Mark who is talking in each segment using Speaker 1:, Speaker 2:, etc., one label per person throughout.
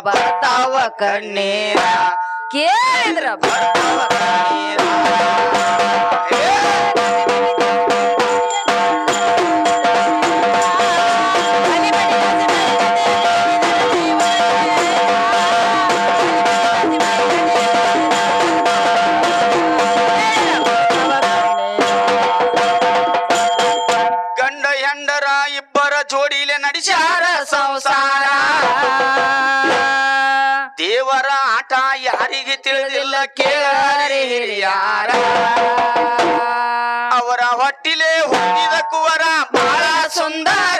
Speaker 1: ಬರ್ತಾವ ಕಣ್ಣೀರ. ಕೇಳಿದ್ರ ಬರ್ತಾವ ಕಣ್ಣೀರ.
Speaker 2: ತಿಳಿದಿಲ್ಲ ಕೇಳಾರಿ ಹಿರಿಯಾರ. ಅವರ ಹೊಟ್ಟಿಲೆ ಹುಟ್ಟಿದ ಕುವರ ಬಹಳ ಸುಂದರ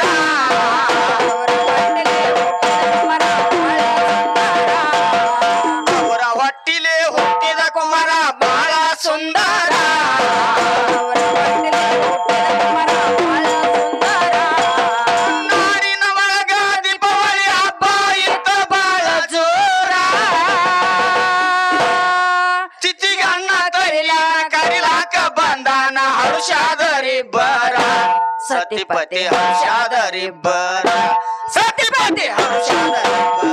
Speaker 2: ಸತಿಪತಿ ಹರ್ಷಾದರಿಬ್ಬರ ಸತಿಪತಿ ಹರುಷಾದರಿಬ್ಬರ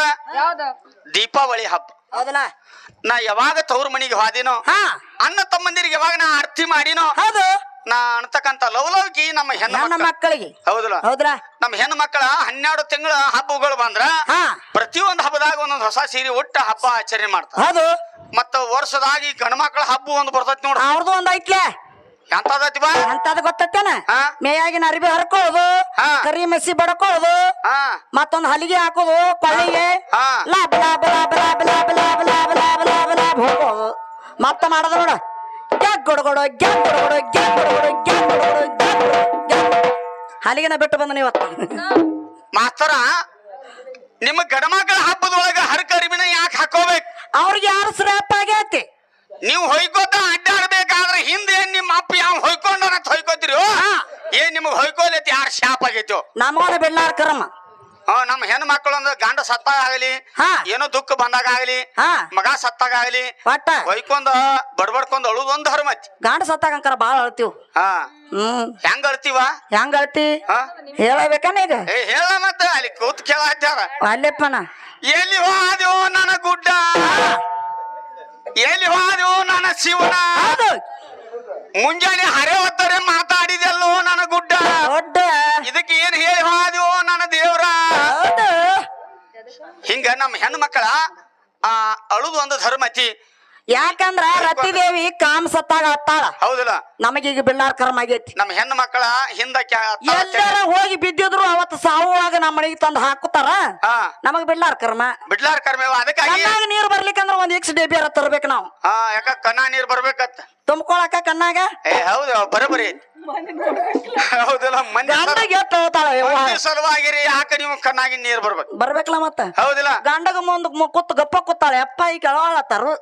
Speaker 2: ಅಂದ್ರ ದೀಪಾವಳಿ ಹಬ್ಬ.
Speaker 1: ಹೌದಲ್ಲ?
Speaker 2: ನಾ ಯಾವಾಗ ತವ್ರ ಮನಿಗೆ ಹೋದಿನೋ
Speaker 1: ಹಾ.
Speaker 2: ಅಣ್ಣ ತಮ್ಮಂದಿರಿಗೆ ಯಾವಾಗ ನಾ ಆರತಿ ಮಾಡಿನೋ
Speaker 1: ಹೌದು.
Speaker 2: ನಾ ಅಣ್ತಕ್ಕಂತ ಲವಲವಿಕಿ ನಮ್ಮ ಹೆಣ್ಣು
Speaker 1: ಮಕ್ಕಳಿಗೆ.
Speaker 2: ಹೌದಲ್ಲ?
Speaker 1: ಹೌದ್ರ
Speaker 2: ನಮ್ಮ ಹೆಣ್ಣು ಮಕ್ಕಳ ಹನ್ನೆರಡು ತಿಂಗಳ ಹಬ್ಬಗಳು ಬಂದ್ರ
Speaker 1: ಹಾ.
Speaker 2: ಪ್ರತಿಯೊಂದು ಹಬ್ಬದಾಗ ಒಂದೊಂದು ಹೊಸ ಸೀರೆ ಉಟ್ಟ ಹಬ್ಬ ಆಚರಣೆ ಮಾಡ್ತಾರೆ.
Speaker 1: ಹೌದು.
Speaker 2: ಮತ್ತ ವರ್ಷದಾಗಿ ಈ ಗಂಡ ಮಕ್ಕಳ ಹಬ್ಬ ಒಂದು ಬರ್ತೈತಿ ನೋಡ್ರಿ
Speaker 1: ಅವ್ರದ್ದು ಒಂದ್ ಐತ್ಲೆ.
Speaker 2: ಎಂತದೈತಿ ಬಾ
Speaker 1: ಅಂತದ್ ಗೊತ್ತೇನ
Speaker 2: ಹಾ.
Speaker 1: ಮೇಯಾಗಿನ ಅರಿಬಿ ಹರ್ಕೊಳ್ಳೋದು
Speaker 2: ಹಾ.
Speaker 1: ಕರಿ ಮಸಿ ಬಡ್ಕೊಳ್ಳೋದು
Speaker 2: ಹಾ
Speaker 1: ಮತ್ತೊಂದ್ ಹಲಿಗೆ ಹಾಕೋದು ಕೊಳ್ಳಿಗೆ
Speaker 2: ಹಾ.
Speaker 1: ಲಾಬ್ ಲಾಬ್ ಲಾಬ್ ಲಾಬ್ ಲಾಬ್ ಲಾಬ್ ಲಾಬ್ ಲಾಬ್ ಲಾಬ್ ಲಾಬ್ ಹೋಗೋದು ಮತ್ತ ಮಾಡೋದು ನೋಡ ಗ್ಯಾಗ್ ಗೊಡಗೊಡು ಗ್ಯಾಗ್ ಗೊಡಗೊಡು ಗ್ಯಾಗ್ ಗೊಡಗೊಡು ಗ್ಯಾಗ್ ಗೊಡಗೊಡು ಗ್ಯಾಗ್ ಗೊಡಗೊಡು, ಗ್ಯಾಗ್ ಗೊಡಗೊಡು. ಹಲಿಗೆನ ಬಿಟ್ಟು ಬಂದ ಇವತ್ತು
Speaker 2: ಮಾಸ್ತರ ನಿಮ್ಮ ಗಂಡಮಕ್ಕಳ ಹಬ್ಬದೊಳಗ ಹರಕರಿಬಿನ ಯಾಕೆ ಹಾಕೋಬೇಕು
Speaker 1: ಅವ್ರಿಗೆ ಯಾರು ಸ್ರಾಪ್ ಆಗೈತಿ
Speaker 2: ನೀವು ಹೊಯ್ಕೋತ ಅಡ್ಡಾಡ್ಬೇಕಾದ್ರೆ ಹಿಂದೆ ಏನ್ ನಿಮ್ಮ ಅಪ್ಪ ಯಾವ ಹೊಯ್ಕೊಂಡನ ಹೊಯ್ಕೋತೀರಿ? ಏನ್ ನಿಮಗ್ ಹೊಯ್ಕೋಲೈತಿ? ಯಾರು ಶಾಪ್ ಆಗೈತೋ?
Speaker 1: ನಮ್ಮ ಬಿಡ್ಲಾರ ಕರಮ್ಮ.
Speaker 2: ಹಾ ನಮ್ಮ ಹೆಣ್ಣು ಮಕ್ಕಳು ಅಂದ್ರೆ ಗಂಡ ಸತ್ತಾಗ ಆಗಲಿ
Speaker 1: ಹಾ.
Speaker 2: ಏನೋ ದುಃಖ ಬಂದಾಗ ಆಗಲಿ
Speaker 1: ಹಾ.
Speaker 2: ಮಗ ಸತ್ತಾಗ ಆಗಲಿ
Speaker 1: ಒಟ್ಟ.
Speaker 2: ಹೊಯ್ಕೊಂಡ ಬಡ್ಬಡ್ಕೊಂಡ್ ಅಳುದು ಒಂದು ಗಂಡ
Speaker 1: ಗಾಂಡ ಸತ್ತಾಗಂಕರ ಬಾಳ ಅಳ್ತೀವ್.
Speaker 2: ಹಾ.
Speaker 1: ಹ್ಮ್.
Speaker 2: ಹೆಂಗ ಅಳ್ತೀವ?
Speaker 1: ಹೆಂಗ ಅಳ್ತಿ?
Speaker 2: ಹಾ.
Speaker 1: ಹೇಳಬೇಕನ ಈಗ?
Speaker 2: ಏ ಹೇಳ ಮತ್ತೆ ಅಲ್ಲಿ ಕೂತ್ ಕೇಳ ಹಚ್ಚಾರ
Speaker 1: ಅಲ್ಲೆಪ್ಪನ
Speaker 2: ಎಲ್ಲಿ ಹೋದ್ಯೋ ನನ್ನ ಗುಡ್ಡ. ಎಲ್ಲಿ ಹೋದೆವು ನನ್ನ ಶಿವನ? ಮುಂಜಾನೆ ಹರೆ ಹೊತ್ತರೆ ಮಾತಾಡಿದೆಲ್ಲೋ ನನ್ನ ಗುಡ್ಡ. ಇದಕ್ಕೆ ಏನ್ ಹೇಳಿ ಹೋದೆವು ನನ್ನ ದೇವ್ರ? ಹಿಂಗ ನಮ್ಮ ಹೆಣ್ಣು ಮಕ್ಕಳ ಆ ಅಳುದು ಒಂದು ಧರ್ಮತಿ
Speaker 1: ಯಾಕಂದ್ರ ರತಿದೇವಿ ಕಾಮ್ ಸತ್ತಾಗ ಹತ್ತಾಳ
Speaker 2: ಹೌದಿಲ್ಲ.
Speaker 1: ನಮಗೀಗ ಬಿಳ್ಳಾರ ಕರ್ಮ ಆಗೈತಿ
Speaker 2: ನಮ್ಮ ಹೆಣ್ಣು ಮಕ್ಕಳ ಹಿಂದಕ್ಕೆ
Speaker 1: ಎಲ್ಲಾರ ಹೋಗಿ ಬಿದ್ದಿದ್ರು ಅವತ್ತು ಸಾವುವಾಗ ನಮ್ಮ ಮನೆಗೆ ತಂದು ಹಾಕುತ್ತಾರ?
Speaker 2: ಹಾ.
Speaker 1: ನಮಗ್ ಬಿಳ್ಳಾರ ಕರ್ಮ
Speaker 2: ಬಿಡ್ಲಾರ ಕರ್ಮ ಅದಕ್ಕಾಗಿ
Speaker 1: ನೀರು ನೀರ್ ಬರ್ಲಿಕ್ಕಂದ್ರ ಒಂದ್ ಎಕ್ಸ್ ಡೇ ಬೇರೆ ತರ್ಬೇಕು ನಾವು.
Speaker 2: ಆ ಯಾಕ ಕಣ್ಣ ನೀರ್ ಬರ್ಬೇಕತ್ತ
Speaker 1: ತುಂಬ್ಕೊಳಕ ಕಣ್ಣಾಗ?
Speaker 2: ಏ ಹೌದು ಬರಬರಿ ಹೌದಲ್ಲ ಮಂದಿ ಸಲುವಾಗಿರಿ ಯಾಕ ನೀವು ಕಣ್ಣಾಗಿ ನೀರ್ ಬರ್ಬೇಕು?
Speaker 1: ಬರ್ಬೇಕಲ್ಲ ಮತ್ತ?
Speaker 2: ಹೌದಿಲ್ಲ.
Speaker 1: ಗಂಡಗ ಮುಂದ್ ಕೂತ್ ಗಪ್ಪ ಕೂತಾಳೆ ಅಪ್ಪ ಈ ಕೆಳವಾಳತ್ತಾರು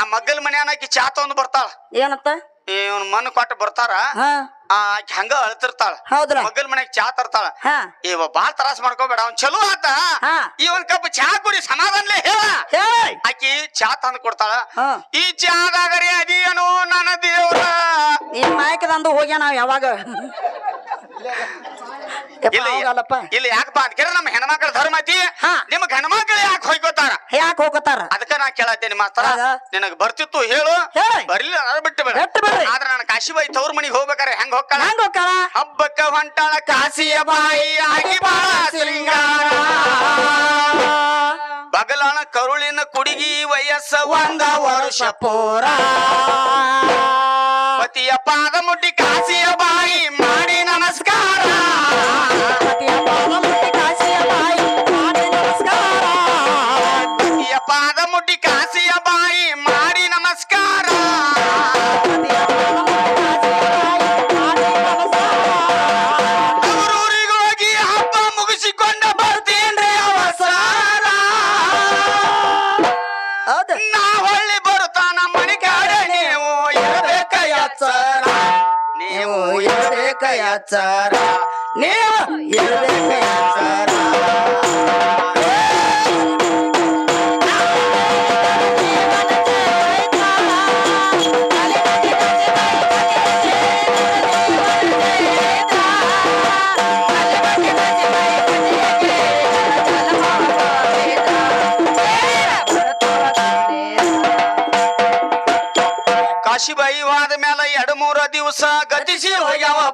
Speaker 2: ಆ ಮಗ್ಗಲ್ ಮನ್ಯಾನಕಿ ಚಾ ತಗೊಂಡ್ ಬರ್ತಾಳ.
Speaker 1: ಏನತ್ತ?
Speaker 2: ಇವನ್ ಮಣ್ಣು ಕೊಟ್ಟು ಬರ್ತಾರ.
Speaker 1: ಹಾ.
Speaker 2: ಆ ಆಕಿ ಹಂಗ ಅಳ್ತಿರ್ತಾಳ.
Speaker 1: ಹೌದ್ರ?
Speaker 2: ಮಗ್ಗಲ್ ಮನ್ಯಾಗ ಚಾ ತರ್ತಾಳ.
Speaker 1: ಹಾ.
Speaker 2: ಇವ ಬಾಳ್ ತ್ರಾಸ ಮಾಡ್ಕೋಬೇಡ ಅವ್ನ್ ಚಲೋ ಆತ.
Speaker 1: ಹಾ.
Speaker 2: ಇವನ್ ಕಪ್ ಚಾ ಕುಡಿ ಸಮಾಧಾನ ಹೇಳ. ಆಕಿ ಚಾ ತಂದು ಕೊಡ್ತಾಳ.
Speaker 1: ಹಾ.
Speaker 2: ಈ ಚಾದಾಗರಿ ಅದೇನು ನನ್ನ ದೇವ್ರ.
Speaker 1: ನಿನ್ ಮಾಯಕದಂದು ಹೋಗ್ಯ ನಾವ್ ಯಾವಾಗ? ಯಪ್ಪ,
Speaker 2: ಇಲ್ಲ ಯಾಕಪ್ಪ ಅಂತ ಕೇಳಿದ್ರೆ ನಮ್ಮ ಹೆಣ್ಮಕ್ಳ ಧರ್ಮ ಐತಿ.
Speaker 1: ಹಾ.
Speaker 2: ನಿಮ್ಮ ಗಂಡ್ಮಕ್ಳು ಯಾಕೆ ಹೊಯ್ಕೋತಾರ
Speaker 1: ಯಾಕೆ ಹೋಗ್ತಾರ?
Speaker 2: ಅದಕ್ಕ ನಾ ಕೇಳತ್ತೀನಿ ಮಾಸ್ತರ? ನಿನಗ್ ಬರ್ತಿತ್ತು ಹೇಳು. ಬರ್ಲಿಲ್ಲ ಅಂದ್ರೆ ಬಿಟ್ಟು ಬೇಡ. ಆದ್ರೆ ನಾನು ಕಾಶಿಬಾಯಿ ತವ್ರ ಮನಿಗೆ ಹೋಗ್ಬೇಕಾರೆ ಹೆಂಗ್ ಹೋಗ್ತಾಳ?
Speaker 1: ಹೆಂಗ್ ಹೋಗ್ತಾಳ?
Speaker 2: ಹಬ್ಬಕ್ಕ ಹೊಂಟಾಳ ಕಾಶಿಯ ಬಾಯಿ ಆಗಿ ಬಾಳ ಶೃಂಗಾರ. ಬಗಲಾನ ಕರುಳಿನ ಕುಡಿಗಿ ವಯಸ್ಸ ಒಂದ ವರ್ಷ ಪೂರ. ಪತಿಯ ಪಾದ ಮುಟ್ಟಿ ಕಾಸಿಯ ಬಾಯಿ ಮಾಡಿ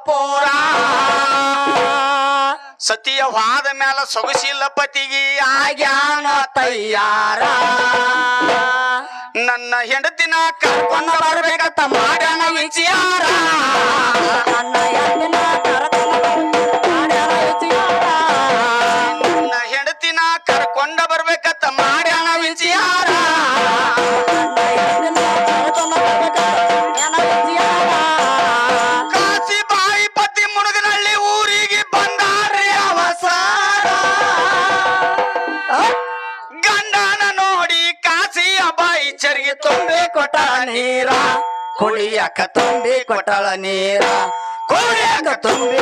Speaker 2: ಪೋರ. ಸತಿಯ ವಾದ ಮ್ಯಾಲ ಸೊಗಸಿಲ್ಲ ಪತಿಗಿ ಆಗ್ಯಾನ
Speaker 1: ತಯ್ಯಾರ
Speaker 2: ನನ್ನ ಹೆಂಡತಿನ ಕರ್ಕೊಂಡ ಬರ್ಬೇಕಂತ ಮಾಡ್ಯಾನ ವಿಚಾರ.
Speaker 1: ಕೊಟ್ಟಳ ನೀರ. ಕುಡಿಯಕ ತುಂಬಿ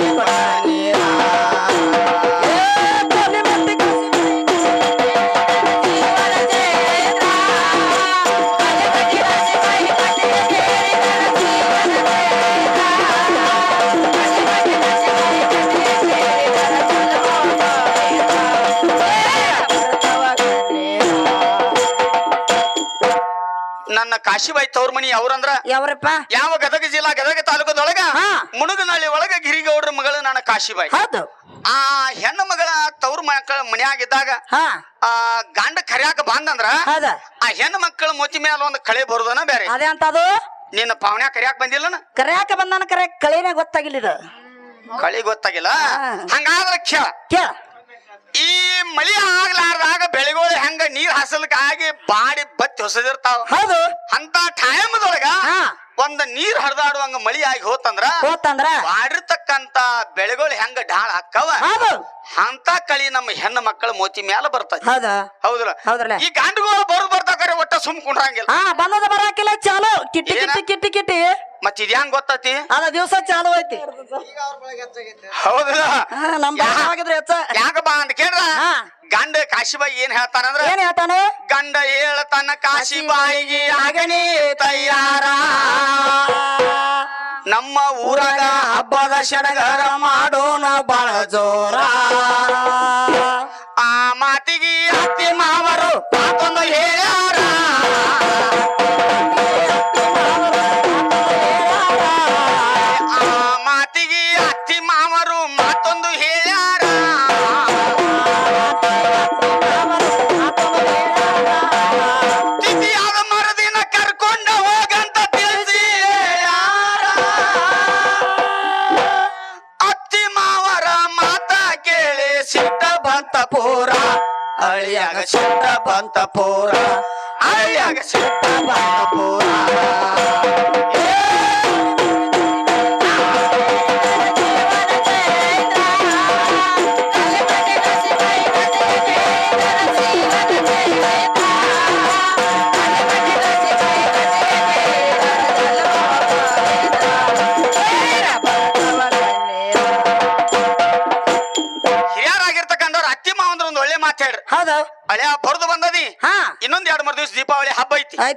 Speaker 2: ಕಾಶಿಬಾಯಿ ತವ್ರ ಮನಿ ಅವ್ರಂದ್ರ
Speaker 1: ಯಾವ್ರಪ್ಪ?
Speaker 2: ಯಾವ ಗದಗ ಜಿಲ್ಲಾ ಗದಗ ತಾಲೂಕದೊಳಗ?
Speaker 1: ಹಾ.
Speaker 2: ಮುಣಗನಹಳ್ಳಿ ಒಳಗ ಗಿರಿಗೌಡ್ರ ಮಗಳು ನಾನು ಕಾಶಿಬಾಯಿ
Speaker 1: ಹೌದು.
Speaker 2: ಆ ಹೆಣ್ಣು ಮಗಳ ತವ್ರ ಮಕ್ಕಳ ಮನೆಯಾಗಿದ್ದಾಗ
Speaker 1: ಹಾ.
Speaker 2: ಆ ಗಂಡ ಕರ್ಯಾಕ ಬಂದಂದ್ರ
Speaker 1: ಹೌದ.
Speaker 2: ಆ ಹೆಣ್ಣು ಮಕ್ಕಳ ಮೋತಿ ಮೇಲೆ ಒಂದು ಕಳೆ ಬರುದನ ಬೇರೆ
Speaker 1: ಅದೇ ಅಂತ ಅದು
Speaker 2: ನಿನ್ನ ಪಾವನ್ಯಾಗ ಕರ್ಯಾಕ ಬಂದಿಲ್ಲನ?
Speaker 1: ಕರೆಯಾಕ ಬಂದಾನ ಕರೆ? ಕಳೆನೇ ಗೊತ್ತಾಗಿಲ್ಲ ಇದು.
Speaker 2: ಕಳಿ ಗೊತ್ತಾಗಿಲ್ಲ. ಹಂಗಾದ್ರ ಕೇಳ
Speaker 1: ಕೇಳ
Speaker 2: ಈ ಮಳಿ ಆಗ್ಲಾರ್ದಾಗ ಬೆಳೆಗಳು ಹೆಂಗ ನೀರ್ ಹಾಸಲಕ್ಕಾಗಿ ಬಾಡಿ ಬತ್ತಿ ಹೊಸದಿರ್ತಾವ
Speaker 1: ಹೌದು.
Speaker 2: ಅಂತ ಟೈಮ್ದೊಳಗ ಒಂದ್ ನೀರ್ ಹರಿದಾಡುವಂಗ ಮಳಿ ಆಗಿ ಹೋತಂದ್ರ
Speaker 1: ಹೋತಂದ್ರ?
Speaker 2: ಮಾಡಿರ್ತಕ್ಕಂತ ಬೆಳೆಗಳು ಹೆಂಗ ಢಾಳ ಹಾಕವ? ಅಂತ ಕಳಿ ನಮ್ಮ ಹೆಣ್ಣು ಮಕ್ಕಳ ಮೋತಿ ಮ್ಯಾಲ ಬರ್ತದೆ
Speaker 1: ಹೌದು.
Speaker 2: ಹೌದಲ್ಲ ಈ ಗಂಡುಗಳು ಸುಮ್ ಕುಂಡ್ರಂಗಿಲ್ಲ
Speaker 1: ಹಾ ಬಂದದ ಬರಾಕಿಲ್ಲ ಚಾಲು. ಕಿಟ್ಟಿ? ಕಿಟ್ಟಿ ಕಿಟ್ಟಿ ಕಿಟ್ಟಿ.
Speaker 2: ಮತ್ ಇದ್ ಹೆಂಗ್ ಗೊತ್ತೈತಿ?
Speaker 1: ಅದ ದಿವಸ ಚಾಲು ಐತಿ.
Speaker 2: ಹೌದಲ್ಲ
Speaker 1: ಹಾ ನಮ್ ಹೆಚ್ಚ?
Speaker 2: ಯಾಕಪ್ಪ ಅಂತ ಕೇಳ್ರ
Speaker 1: ಹಾ.
Speaker 2: ಗಂಡ ಕಾಶಿಬಾಯಿ ಏನ್ ಹೇಳ್ತಾನಂದ್ರ
Speaker 1: ಏನ್ ಹೇಳ್ತಾನೆ?
Speaker 2: ಗಂಡ ಹೇಳ್ತಾನ ಕಾಶಿಬಾಯಿಗೆ ಆಗನಿ ತಯಾರ. ನಮ್ಮ ಊರಾಗ ಹಬ್ಬದ ಸಡಗರ ಮಾಡೋಣ ಬಾಳ ಜೋರ.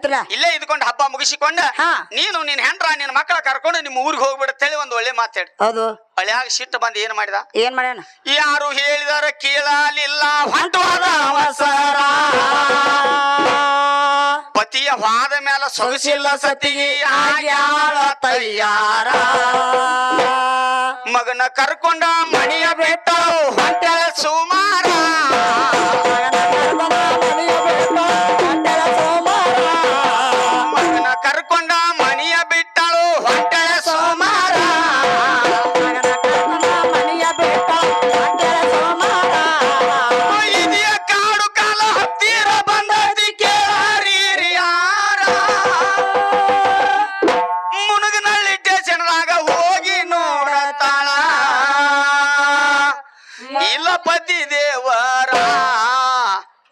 Speaker 1: ಆಯ್ತಲ್ಲ
Speaker 2: ಇಲ್ಲೇ ಇದ್ಕೊಂಡು ಹಬ್ಬ ಮುಗಿಸಿಕೊಂಡ.
Speaker 1: ಹಾ.
Speaker 2: ನೀನು ನಿನ್ ಹೆಂಡ್ರ ನಿನ್ ಮಕ್ಕಳ ಕರ್ಕೊಂಡು ನಿಮ್ಮ ಊರಿಗೆ ಹೋಗ್ಬಿಡತ್ತೇಳಿ ಒಂದ್ ಒಳ್ಳೆ ಮಾತಾಡಿ
Speaker 1: ಹೌದು.
Speaker 2: ಹಳ್ಯಾಗ ಸಿಟ್ಟು ಬಂದು ಏನ್ ಮಾಡಿದ?
Speaker 1: ಏನ್ ಮಾಡ್ಯಾನ?
Speaker 2: ಯಾರು ಹೇಳಿದಾರ ಕೇಳಲಿಲ್ಲ. ಹೊಂಟವಾದ ಅವಸರ. ಪತಿಯ ವಾದ ಮೇಲೆ ಸೊಗಸಿಲ್ಲ ಸತಿಗೆ. ಆಗ್ಯಾಳ ತಯ್ಯಾರ ಮಗನ ಕರ್ಕೊಂಡ ಮಣಿಯ ಬೆಟ್ಟ ಹೊಂಟಳ ಸುಮಾರ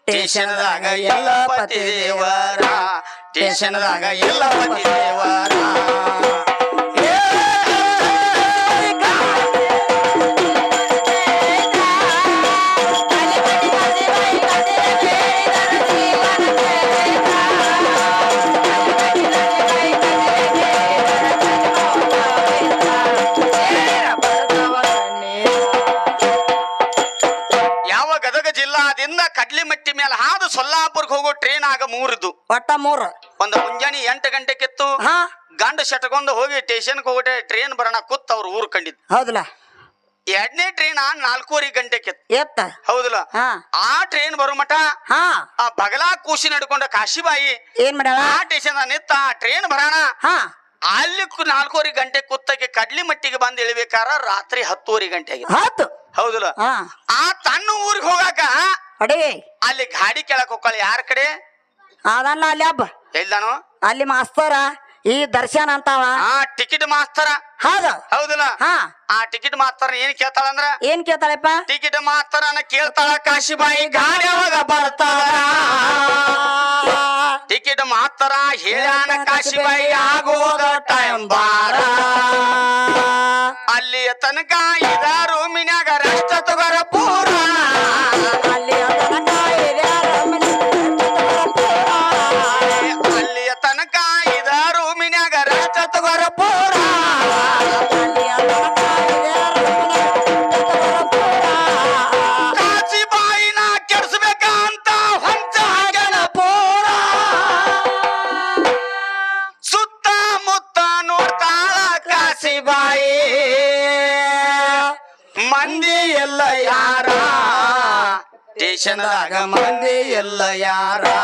Speaker 2: ಸ್ಟೇಷನ್ದಾಗ ಎಲ್ಲ ಪತಿ ದೇವರ ಸ್ಟೇಷನ್ದಾಗ ಎಲ್ಲ ಪತಿ ದೇವರ ಹೋಗೋ ಟ್ರೈನ್ ಆಗ ಮೂರದು.
Speaker 1: ಒಟ್ಟ ಮೂರ.
Speaker 2: ಒಂದು ಮುಂಜಾನೆ ಎಂಟು ಗಂಟೆಕಿತ್ತು
Speaker 1: ಹಾ.
Speaker 2: ಗಂಡ ಶಟ್ಕೊಂಡು ಹೋಗಿ ಸ್ಟೇಷನ್ಗೆ ಹೋಗಿ ಟ್ರೈನ್ ಬರೋಣ ಕೂತ್ ಅವ್ರ ಊರ್ ಕಂಡಿದ್ದು.
Speaker 1: ಹೌದಲ್ಲ
Speaker 2: ಎರಡನೇ ಟ್ರೈನ್ ನಾಲ್ಕೂವರೆ ಗಂಟೆಕಿತ್ತು
Speaker 1: ಎತ್ತ.
Speaker 2: ಹೌದಲ್ಲ
Speaker 1: ಹಾ.
Speaker 2: ಆ ಟ್ರೈನ್ ಬರೋ ಮಠ
Speaker 1: ಹಾ.
Speaker 2: ಆ ಬಗಲಾ ಕೂಸಿ ನಡ್ಕೊಂಡ ಕಾಶಿಬಾಯಿ
Speaker 1: ಏನ್ ಮಾಡ್ಯಾಳ?
Speaker 2: ಆ ಸ್ಟೇಷನ್ ನಿತ್ತ ಆ ಟ್ರೈನ್ ಬರೋಣ.
Speaker 1: ಹಾ.
Speaker 2: ಅಲ್ಲಿ ಕು- ನಾಲ್ಕೂವರೆ ಗಂಟೆ ಕುತ್ತಗೆ ಕಡ್ಲಿ ಮಟ್ಟಿಗೆ ಬಂದು ಇಳಿಬೇಕಾರ ರಾತ್ರಿ ಹತ್ತುವರೆ ಗಂಟೆಗೆ.
Speaker 1: ಹತ್ತು.
Speaker 2: ಹೌದಲ್ಲ?
Speaker 1: ಹಾ.
Speaker 2: ಆ ತನ್ನ ಊರಿಗೆ ಹೋಗಾಕ
Speaker 1: ಅಡೇ.
Speaker 2: ಅಲ್ಲಿ ಗಾಡಿ ಕೇಳಕ್ ಹೋಗ್ಕೊಳ್ಳಿ ಯಾರ ಕಡೆ?
Speaker 1: ಅದಲ್ಲ ಅಲ್ಲಿ ಹಬ್ಬ.
Speaker 2: ಎಲ್ಲಾನು
Speaker 1: ಅಲ್ಲಿ ಮಾಸ್ತರ ಈ ದರ್ಶನ್ ಅಂತಾವ.
Speaker 2: ಆ ಟಿಕೆಟ್ ಮಾಸ್ತರ.
Speaker 1: ಹೌದ.
Speaker 2: ಹೌದಲ್ಲ?
Speaker 1: ಹಾ.
Speaker 2: ಆ ಟಿಕೆಟ್ ಮಾಸ್ತರ ಏನ್ ಕೇಳ್ತಾಳಂದ್ರ?
Speaker 1: ಏನ್ ಕೇಳ್ತಾಳಪ್ಪ?
Speaker 2: ಟಿಕೆಟ್ ಮಾಸ್ತರನ ಕೇಳ್ತಾಳ ಕಾಶಿಬಾಯಿ ಗಾಡಿ ಯಾವಾಗ ಬರ್ತಾಳ. ಟಿಕೆಟ್ ಮಾಸ್ತರ ಹೇಳ್ಯಾನ ಕಾಶಿಬಾಯಿ ಆಗೋದ ಟೈಮ್ ಬಾರ. ತನಕ ಇದ ರೂಮಿನ್ಯಾಗ ರಷ್ಟ ತಗೋರ ಯಾರ?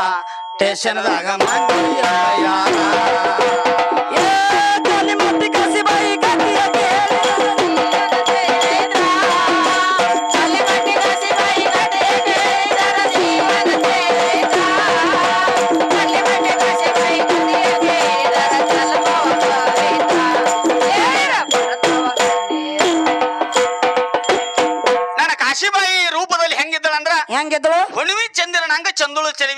Speaker 2: ಸ್ಟೇಷನ್ದಾಗ ಮಂದಿ ಯಾರ?
Speaker 1: ಹೆಂಗಿದ್ರು
Speaker 2: ಹುಣ್ಣಿಮೆ ಚಂದುಳು ಚೆಲುವಿ ಯಾರು ನನ್ನ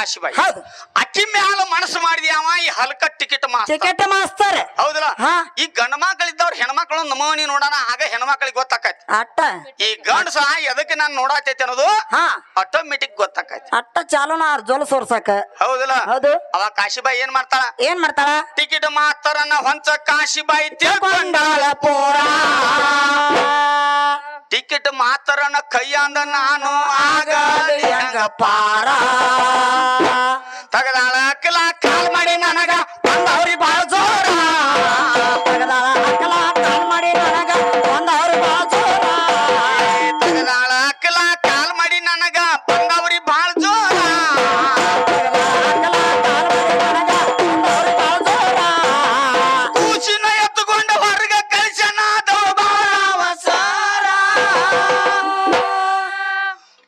Speaker 2: ಕಾಶಿಬಾಯಿ
Speaker 1: ಹೌದು.
Speaker 2: ಅಕ್ಕಿ ಮ್ಯಾಲ ಮನಸ್ಸು ಮಾಡಿದ್ಯಾವ ಈ ಹಲ್ಕ ಟಿಕೆಟ್ ಮಾಸ್ತ
Speaker 1: ಟಿಕೆಟ್ ಮಾಸ್ತಾರ.
Speaker 2: ಹೌದಲ್ಲ?
Speaker 1: ಹಾ.
Speaker 2: ಈ ಗಂಡ ಮಕ್ಕಳಿದ್ದವ್ರ ಹೆಣ್ಮಕ್ಳು ನಮೂನಿ ನೋಡೋಣ ಆಗ ಹೆಣ್ಮಕ್ಳಿಗೆ ಗೊತ್ತಾಕೈತಿ.
Speaker 1: ಅಟ್ಟ.
Speaker 2: ಈ ಗಂಡಸ ಎದಕ್ಕೆ ನಾನು ನೋಡಾತೈತಿ ಅನ್ನೋದು
Speaker 1: ಹಾ.
Speaker 2: ಆಟೋಮೆಟಿಕ್ ಗೊತ್ತಾಕೈತಿ.
Speaker 1: ಅಟ್ಟ ಚಾಲೋನ ಜೋಲ ಸೋರ್ಸಕ.
Speaker 2: ಹೌದಲ್ಲ?
Speaker 1: ಹೌದು.
Speaker 2: ಅವ ಕಾಶಿಬಾಯಿ ಏನ್ ಮಾಡ್ತಾಳ?
Speaker 1: ಏನ್ ಮಾಡ್ತಾಳ?
Speaker 2: ಟಿಕೆಟ್ ಮಾಸ್ತರನ್ನ ಹೊಂಚ ಕಾಶಿಬಾಯಿ ತಿಳ್ಕೊಂಡಾಳ ಪೋರ. ಟಿಕೆಟ್ ಮಾಸ್ತರನ್ನ ಕೈಯಾಂದ ನಾನು ಆಗಲಿ ಹೆಂಗ ಪಾರ. ತಗದಾಳ ಅಕ್ಕಲ ಕಾಲ್ ಮಾಡಿ ನನಗ.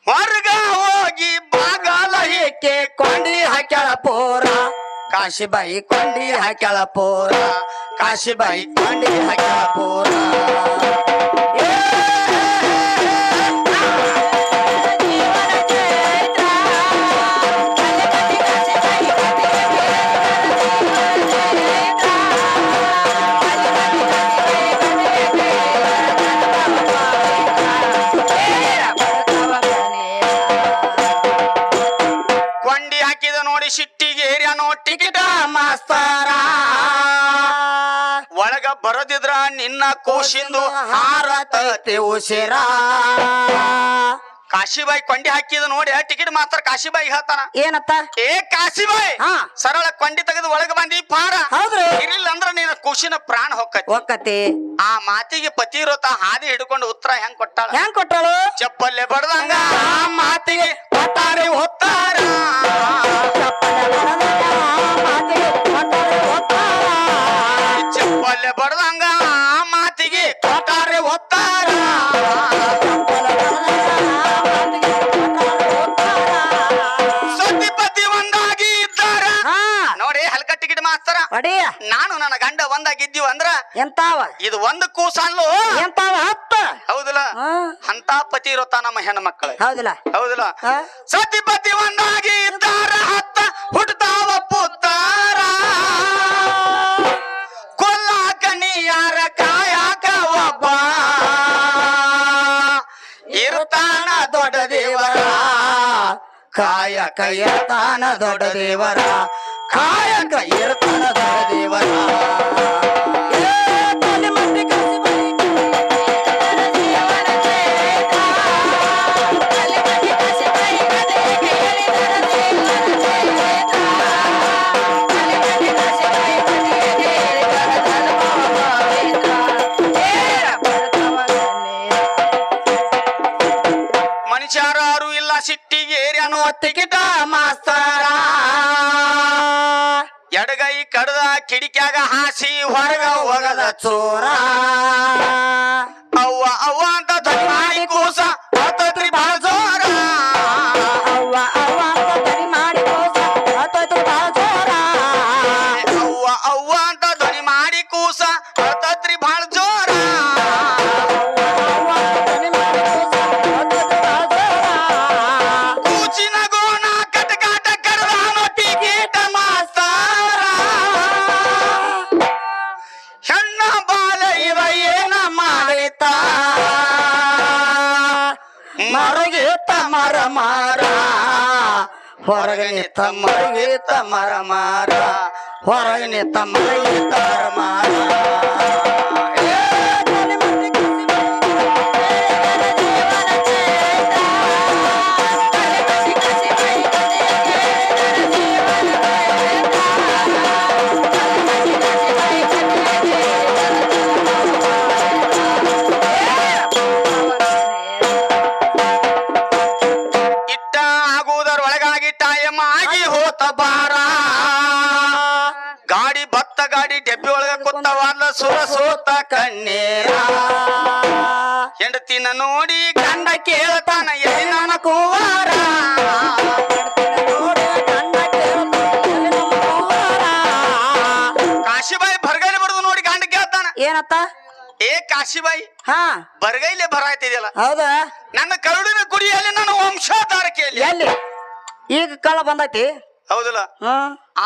Speaker 2: ಹೊರಗ ಹೋಗಿ ಬಾಗಲ ಏಕೆ ಕೊಂಡಿ ಹಾಕ್ಯಾಳ ಪೋರ? ಕಾಶಿಬಾಯಿ ಕೊಂಡಿ ಹಾಕ್ಯಾಳ ಪೋರ? ಕಾಶಿಬಾಯಿ ಕೊಂಡಿ ಹಾಕ್ಯಾಳ ಪೋರ? ಬರದಿದ್ರ ನಿನ್ನ ಹಾರ ಹಾರತೈತೆ ಉಸಿರ. ಕಾಶಿಬಾಯಿ ಕೊಂಡಿ ಹಾಕಿದ ನೋಡಿ ಟಿಕೆಟ್ ಮಾಸ್ತರ್ ಕಾಶಿಬಾಯಿ ಹೇಳ್ತಾನ.
Speaker 1: ಏನತ್ತ?
Speaker 2: ಏ ಕಾಶಿಬಾಯಿ
Speaker 1: ಹಾ.
Speaker 2: ಸರಳ ಕೊಂಡಿ ತೆಗೆದು ಒಳಗೆ ಬಂದಿ ಪಾರ.
Speaker 1: ಹೌದ್ರಿ.
Speaker 2: ಇರ್ಲಿಲ್ಲ ಅಂದ್ರ ನಿನ್ನ ಕೂಸಿನ ಪ್ರಾಣ ಹೊಕ್ಕತಿ
Speaker 1: ಒಕ್ಕತಿ
Speaker 2: ಆ ಮಾತಿಗೆ ಪತಿ ಇರೋತ ಹಾದಿ ಹಿಡ್ಕೊಂಡು ಉತ್ತರ ಹೆಂಗ್ ಕೊಟ್ಟಾಳ?
Speaker 1: ಹೆಂಗ್ ಕೊಟ್ಟಳು?
Speaker 2: ಚಪ್ಪಲ್ಲೇ ಬಡ್ದಂಗ ಆ ಮಾತಿಗೆ ಪಟಾರಿ ಹೊತ್ತಾರ
Speaker 1: ಚಪ್ಪಲೆ ಬಡದಾಗ
Speaker 2: ಆ ಮಾತಿಗೆ ಪಟಾರಿ ಹೊತ್ತಾರ
Speaker 1: ಚಪ್ಪಲೆ ಬಡದಾಗ ಮಾತಿಗೆ ಕೊಟ್ಟಳು ಒತ್ತಾರ.
Speaker 2: ಸತಿಪತಿ ಒಂದಾಗಿ ಇದ್ದಾರ.
Speaker 1: ಹಾ.
Speaker 2: ನೋಡಿ ಹಲ್ಕ ಟಿಕೆಟ್ ಮಾಸ್ತರ.
Speaker 1: ಅಡಿ
Speaker 2: ನಾನು ನನ್ನ ಗಂಡ ಒಂದಾಗಿದ್ದೀವಿ ಅಂದ್ರ
Speaker 1: ಎಂತಾವ?
Speaker 2: ಇದು ಒಂದು ಕೂಸಲ್ಲು.
Speaker 1: ಎಂತಾವ? ಹತ್ತ.
Speaker 2: ಹೌದಲ್ಲ?
Speaker 1: ಹಾ.
Speaker 2: ಅಂತ ಪತಿ ಇರುತ್ತ ನಮ್ಮ ಹೆಣ್ಮಕ್ಳು
Speaker 1: ಹೌದಿಲ್ಲ.
Speaker 2: ಹೌದಲ್ಲ? ಸತಿಪತಿ ಒಂದಾಗಿ ಇದ್ದಾರ. ಹತ್ತ. ಹುಟ್ಟತಾವ ದೊಡ್ಡ ದೇವರ ಕಾಯ ಕೈಯತಾನ ದೊಡ್ಡ ದೇವರ ಕಾಯಕ ಇರ್ತಾನ ದೊಡ್ಡ ದೇವರ ಕಿಡಿಕ್ಯಾಗ ಹಾಸಿ ಹೊರಗ ಹೋಗದ ಚೋರ. ಅವ್ವ ಅವ್ವ
Speaker 1: ಮರ. ಹೊರಗೆ ನಿತ್ತ ಮರಗೀತ ಮರ ಮಾರ. ಹೊರಗೆ ನಿತ್ತ ಮರಗೀತ ಮರ ಮಾರ.
Speaker 2: ಸುರ ಸೋತ ಕಣ್ಣೀರ? ಹೆಂಡತಿನ ನೋಡಿ ಗಂಡ ಕೇಳ್ತಾನ ಎಲ್ಲಿ ನನ್ನ ಕೂವಾರ? ಕಾಶಿಬಾಯಿ ಬರ್ಗೈಲಿ ಬರುದು ನೋಡಿ ಗಂಡ ಕೇಳ್ತಾನ.
Speaker 1: ಏನತ್ತ?
Speaker 2: ಏ ಕಾಶಿಬಾಯಿ
Speaker 1: ಹಾ.
Speaker 2: ಬರ್ಗೈಲೆ ಬರಾಯ್ತಿದ್ಯಲ್ಲ?
Speaker 1: ಹೌದಾ?
Speaker 2: ನನ್ನ ಕರುಡಿನ ಕುಡಿಯಲ್ಲಿ ನನ್ನ ವಂಶಾಧಾರಕೆಯಲ್ಲಿ
Speaker 1: ಎಲ್ಲಿ? ಈಗ ಕಾಲ ಬಂದೈತಿ?
Speaker 2: ಹೌದಲ್ಲ?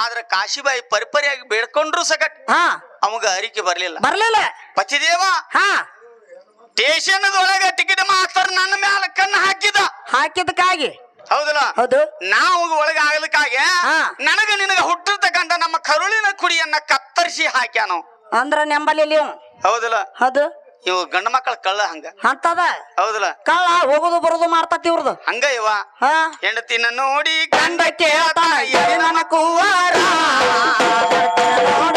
Speaker 2: ಆದ್ರ ಕಾಶಿಬಾಯಿ ಪರಿಪರಿಯಾಗಿ ಬೇಡ್ಕೊಂಡ್ರು ಸಕಟ್
Speaker 1: ಹಾ.
Speaker 2: ಅವಾಗ ಅರಿಕೆ ಬರ್ಲಿಲ್ಲ.
Speaker 1: ಬರ್ಲಿಲ್ಲ.
Speaker 2: ಪಚ್ಚಿದೇವ
Speaker 1: ಹಾ.
Speaker 2: ಸ್ಟೇಷನ್ದೊಳಗ ಟಿಕೆಟ್ ಮಾಸ್ತರ್ ನನ್ನ ಮ್ಯಾಲ ಕಣ್ಣು ಹಾಕಿದ.
Speaker 1: ಹಾಕಿದಕ್ಕಾಗಿ
Speaker 2: ಹೌದಲ್ಲ?
Speaker 1: ಹೌದು.
Speaker 2: ನಾವು ಒಳಗ ಆಗ್ಲಿಕ್ಕಾಗೆ. ನನಗ ನಿನಗ ಹುಟ್ಟಿರ್ತಕ್ಕಂತ ನಮ್ಮ ಕರುಳಿನ ಕುಡಿಯನ್ನ ಕತ್ತರಿಸಿ ಹಾಕ್ಯಾನು
Speaker 1: ಅಂದ್ರ ನೆಂಬಲ್ಲಿ ಇವು.
Speaker 2: ಹೌದಲ್ಲ?
Speaker 1: ಹೌದು.
Speaker 2: ಇವು ಗಂಡ ಮಕ್ಕಳ ಕಳ್ಳ ಹಂಗ.
Speaker 1: ಅಂತದ.
Speaker 2: ಹೌದಲ್ಲ?
Speaker 1: ಕಳ್ಳ ಹೋಗುದು ಬರೋದು ಮಾಡ್ತತಿ ಇವ್ರದು.
Speaker 2: ಹಂಗ ಇವ.
Speaker 1: ಹಾ.
Speaker 2: ಹೆಂಡತಿನ ನೋಡಿ ಗಂಡ ಕೇಳ್ತಾನ ಕೂವಾರ ಆದ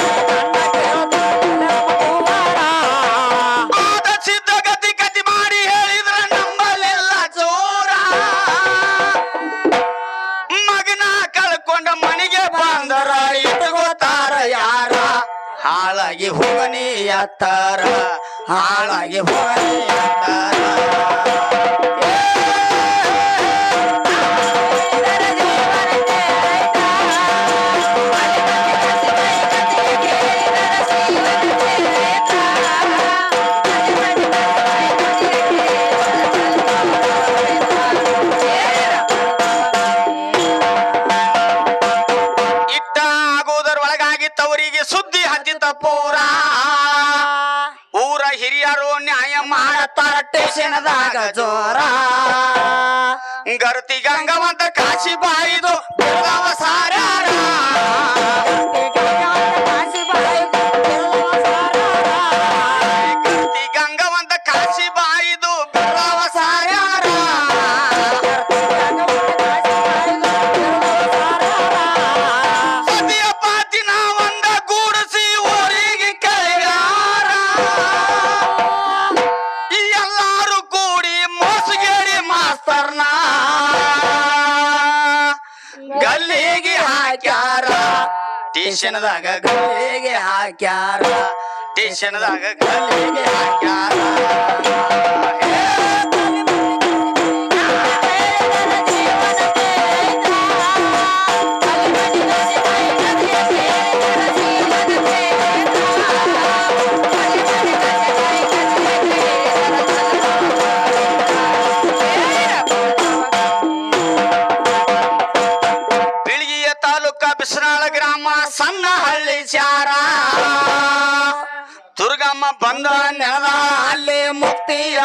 Speaker 2: ಹಾಳಾಗಿ ಹೋಗನಿ ಅತ್ತಾರ. ಹಾಳಾಗಿ ಹೋಗನಿ
Speaker 1: ಜೋರ
Speaker 2: ಗರ್ತಿ ಗಂಗವಂತ ಕಾಶಿ ಬಾಯಿದು. ಸ್ಟೇಷನ್ದಾಗ ಗಲ್ಲಿಗೆ ಹಾಕ್ಯಾರ. ಟೇಷನ್ದಾಗ ಗಲ್ಲಿಗೆ ಹಾಕ್ಯಾರ.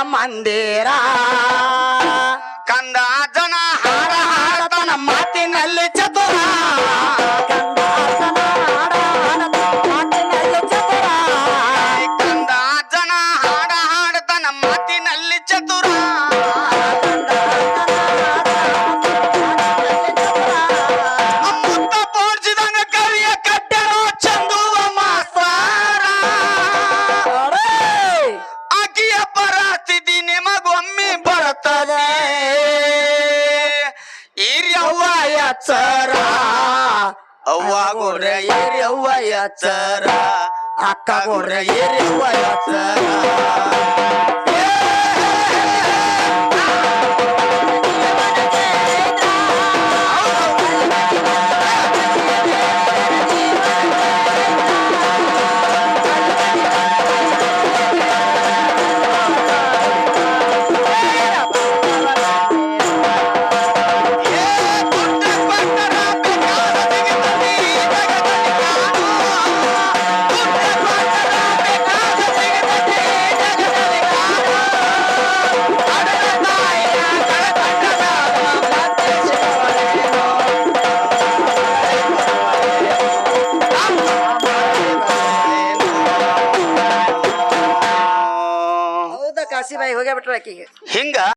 Speaker 2: ಮಂದಿರ. ಹಿಂಗ